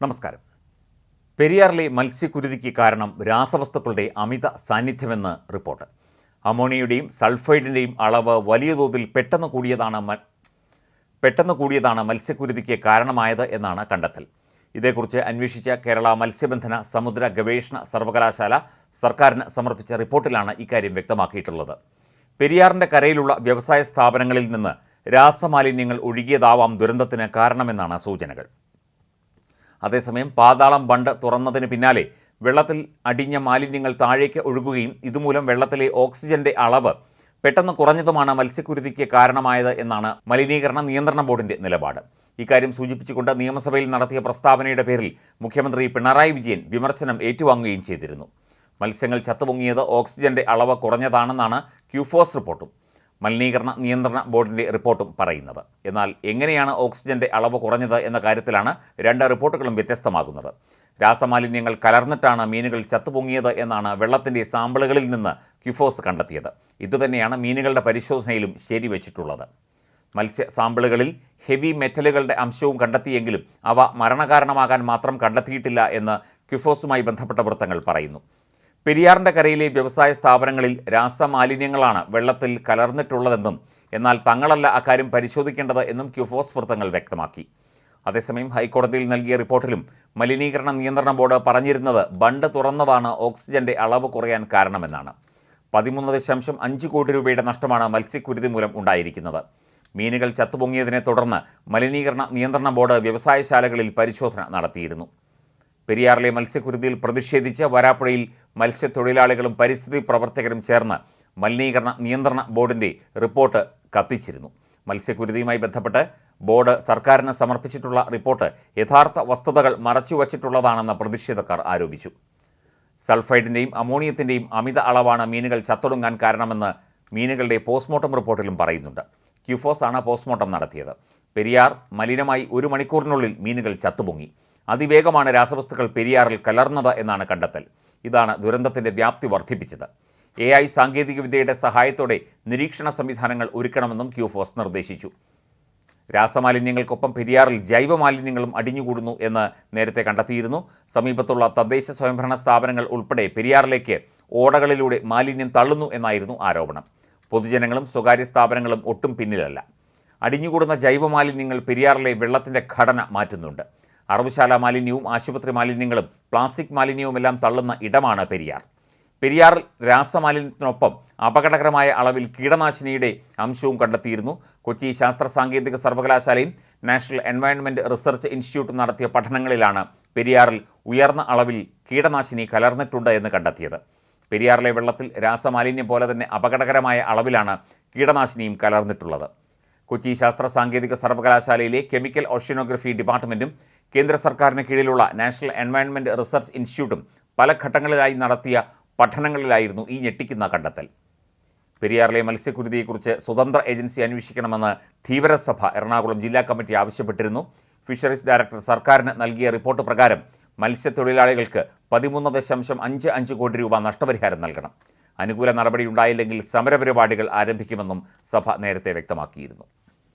നമസ്കാരം. പെരിയാറിലെ മത്സ്യക്കുരുതിക്ക് കാരണം രാസവസ്തുക്കളുടെ അമിത സാന്നിധ്യമെന്ന് റിപ്പോർട്ട്. അമോണിയയുടെയും സൾഫൈഡിന്റെയും അളവ് വലിയ തോതിൽ പെട്ടെന്ന് കൂടിയതാണ് പെട്ടെന്ന് കൂടിയതാണ് മത്സ്യക്കുരുതിക്ക് കാരണമായത് എന്നാണ് കണ്ടെത്തൽ. ഇതേക്കുറിച്ച് അന്വേഷിച്ച കേരള മത്സ്യബന്ധന സമുദ്ര ഗവേഷണ സർവകലാശാല സർക്കാരിന് സമർപ്പിച്ച റിപ്പോർട്ടിലാണ് ഇക്കാര്യം വ്യക്തമാക്കിയിട്ടുള്ളത്. പെരിയാറിന്റെ കരയിലുള്ള വ്യവസായ സ്ഥാപനങ്ങളിൽ നിന്ന് രാസമാലിന്യങ്ങൾ ഒഴുകിയതാവാം ദുരന്തത്തിന് കാരണമെന്നാണ് സൂചനകൾ. അതേസമയം പാതാളം ബണ്ട് തുറന്നതിന് പിന്നാലെ വെള്ളത്തിൽ അടിഞ്ഞ മാലിന്യങ്ങൾ താഴേക്ക് ഒഴുകുകയും ഇതുമൂലം വെള്ളത്തിലെ ഓക്സിജന്റെ അളവ് പെട്ടെന്ന് കുറഞ്ഞതുമാണ് മത്സ്യക്കുരുതിക്ക് കാരണമായത് എന്നാണ് മലിനീകരണ നിയന്ത്രണ ബോർഡിന്റെ നിലപാട്. ഇക്കാര്യം സൂചിപ്പിച്ചുകൊണ്ട് നിയമസഭയിൽ നടത്തിയ പ്രസ്താവനയുടെ പേരിൽ മുഖ്യമന്ത്രി പിണറായി വിജയൻ വിമർശനം ഏറ്റുവാങ്ങുകയും ചെയ്തിരുന്നു. മത്സ്യങ്ങൾ ചത്തുപൊങ്ങിയത് ഓക്സിജന്റെ അളവ് കുറഞ്ഞതാണെന്നാണ് ക്യൂഫോസ് റിപ്പോർട്ടും. മലിനീകരണ നിയന്ത്രണ ബോർഡിന്റെ റിപ്പോർട്ടും പറയുന്നത്. എന്നാൽ എങ്ങനെയാണ് ഓക്സിജന്റെ അളവ് കുറഞ്ഞത് എന്ന കാര്യത്തിലാണ് രണ്ട് റിപ്പോർട്ടുകളും വ്യത്യസ്തമാകുന്നത്. രാസമാലിന്യങ്ങൾ കലർന്നിട്ടാണ് മീനുകൾ ചത്തുപൊങ്ങിയത് എന്നാണ് വെള്ളത്തിന്റെ സാമ്പിളുകളിൽ നിന്ന് ക്യുഫോസ് കണ്ടെത്തിയത്. ഇതുതന്നെയാണ് മീനുകളുടെ പരിശോധനയിലും ശരിവച്ചിട്ടുള്ളത്. മത്സ്യ സാമ്പിളുകളിൽ ഹെവി മെറ്റലുകളുടെ അംശവും കണ്ടെത്തിയെങ്കിലും അവ മരണകാരണമാകാൻ മാത്രം കണ്ടെത്തിയിട്ടില്ല എന്ന് ക്യുഫോസുമായി ബന്ധപ്പെട്ട വൃത്തങ്ങൾ പറയുന്നു. പെരിയാറിന്റെ കരയിലെ വ്യവസായ സ്ഥാപനങ്ങളിൽ രാസമാലിന്യങ്ങളാണ് വെള്ളത്തിൽ കലർന്നിട്ടുള്ളതെന്നും എന്നാൽ തങ്ങളല്ല അക്കാര്യം പരിശോധിക്കേണ്ടത് എന്നും ക്യുഫോസ് വൃത്തങ്ങൾ വ്യക്തമാക്കി. അതേസമയം ഹൈക്കോടതിയിൽ നൽകിയ റിപ്പോർട്ടിലും മലിനീകരണ നിയന്ത്രണ ബോർഡ് പറഞ്ഞിരുന്നത് ബണ്ട് തുറന്നതാണ് ഓക്സിജന്റെ അളവ് കുറയാൻ കാരണമെന്നാണ്. പതിമൂന്ന് ദശാംശം അഞ്ച് കോടി രൂപയുടെ നഷ്ടമാണ് മത്സ്യക്കുരുതി മൂലം ഉണ്ടായിരിക്കുന്നത്. മീനുകൾ ചത്തുപൊങ്ങിയതിനെ തുടർന്ന് മലിനീകരണ നിയന്ത്രണ ബോർഡ് വ്യവസായശാലകളിൽ പരിശോധന നടത്തിയിരുന്നു. പെരിയാറിലെ മത്സ്യക്കുരുതിയിൽ പ്രതിഷേധിച്ച് വരാപ്പുഴയിൽ മത്സ്യത്തൊഴിലാളികളും പരിസ്ഥിതി പ്രവർത്തകരും ചേർന്ന് മലിനീകരണ നിയന്ത്രണ ബോർഡിന്റെ റിപ്പോർട്ട് കത്തിച്ചിരുന്നു. മത്സ്യക്കുരുതിയുമായി ബന്ധപ്പെട്ട് ബോർഡ് സർക്കാരിന് സമർപ്പിച്ചിട്ടുള്ള റിപ്പോർട്ട് യഥാർത്ഥ വസ്തുതകൾ മറച്ചുവച്ചിട്ടുള്ളതാണെന്ന് പ്രതിഷേധക്കാർ ആരോപിച്ചു. സൾഫൈഡിന്റെയും അമോണിയത്തിന്റെയും അമിത അളവാണ് മീനുകൾ ചത്തൊടുങ്ങാൻ കാരണമെന്ന് മീനുകളുടെ പോസ്റ്റ്മോർട്ടം റിപ്പോർട്ടിലും പറയുന്നുണ്ട്. ക്യൂഫോസ് ആണ് പോസ്റ്റ്മോർട്ടം നടത്തിയത്. പെരിയാർ മലിനമായി ഒരു മണിക്കൂറിനുള്ളിൽ മീനുകൾ ചത്തുപൊങ്ങി. അതിവേഗമാണ് രാസവസ്തുക്കൾ പെരിയാറിൽ കലർന്നത് എന്നാണ് കണ്ടെത്തൽ. ഇതാണ് ദുരന്തത്തിന്റെ വ്യാപ്തി വർദ്ധിപ്പിച്ചത്. എ ഐ സാങ്കേതികവിദ്യയുടെ സഹായത്തോടെ നിരീക്ഷണ സംവിധാനങ്ങൾ ഒരുക്കണമെന്നും ക്യൂഫോസ് നിർദ്ദേശിച്ചു. രാസമാലിന്യങ്ങൾക്കൊപ്പം പെരിയാറിൽ ജൈവമാലിന്യങ്ങളും അടിഞ്ഞുകൂടുന്നു എന്ന് നേരത്തെ കണ്ടെത്തിയിരുന്നു. സമീപത്തുള്ള തദ്ദേശ സ്വയംഭരണ സ്ഥാപനങ്ങൾ ഉൾപ്പെടെ പെരിയാറിലേക്ക് ഓടകളിലൂടെ മാലിന്യം തള്ളുന്നു എന്നായിരുന്നു ആരോപണം. പൊതുജനങ്ങളും സ്വകാര്യ സ്ഥാപനങ്ങളും ഒട്ടും പിന്നിലല്ല. അടിഞ്ഞുകൂടുന്ന ജൈവമാലിന്യങ്ങൾ പെരിയാറിലെ വെള്ളത്തിന്റെ ഘടന മാറ്റുന്നുണ്ട്. അറവുശാല മാലിന്യവും ആശുപത്രി മാലിന്യങ്ങളും പ്ലാസ്റ്റിക് മാലിന്യവുമെല്ലാം തള്ളുന്ന ഇടമാണ് പെരിയാർ. പെരിയാറിൽ രാസമാലിന്യത്തിനൊപ്പം അപകടകരമായ അളവിൽ കീടനാശിനിയുടെ അംശവും കണ്ടെത്തിയിരുന്നു. കൊച്ചി ശാസ്ത്ര സാങ്കേതിക സർവകലാശാലയും നാഷണൽ എൻവയൺമെന്റ് റിസർച്ച് ഇൻസ്റ്റിറ്റ്യൂട്ടും നടത്തിയ പഠനങ്ങളിലാണ് പെരിയാറിൽ ഉയർന്ന അളവിൽ കീടനാശിനി കലർന്നിട്ടുണ്ട് എന്ന് കണ്ടെത്തിയത്. പെരിയാറിലെ വെള്ളത്തിൽ രാസമാലിന്യം പോലെ തന്നെ അപകടകരമായ അളവിലാണ് കീടനാശിനിയും കലർന്നിട്ടുള്ളത്. കൊച്ചി ശാസ്ത്ര സാങ്കേതിക സർവകലാശാലയിലെ കെമിക്കൽ ഓഷ്യനോഗ്രഫി ഡിപ്പാർട്ട്മെന്റും കേന്ദ്ര സർക്കാരിന് കീഴിലുള്ള നാഷണൽ എൻവയൺമെന്റ് റിസർച്ച് ഇൻസ്റ്റിറ്റ്യൂട്ടും പല ഘട്ടങ്ങളിലായി നടത്തിയ പഠനങ്ങളിലായിരുന്നു ഈ ഞെട്ടിക്കുന്ന കണ്ടെത്തൽ. പെരിയാറിലെ മത്സ്യക്കുരുതിയെക്കുറിച്ച് സ്വതന്ത്ര ഏജൻസി അന്വേഷിക്കണമെന്ന് ധീവരസഭ എറണാകുളം ജില്ലാ കമ്മിറ്റി ആവശ്യപ്പെട്ടിരുന്നു. ഫിഷറീസ് ഡയറക്ടർ സർക്കാരിന് നൽകിയ റിപ്പോർട്ട് പ്രകാരം മത്സ്യത്തൊഴിലാളികൾക്ക് പതിമൂന്ന് ദശാംശം അഞ്ച് അഞ്ച് കോടി രൂപ നഷ്ടപരിഹാരം നൽകണം. അനുകൂല നടപടി ഉണ്ടായില്ലെങ്കിൽ സമരപരിപാടികൾ ആരംഭിക്കുമെന്നും സഭ നേരത്തെ വ്യക്തമാക്കിയിരുന്നു.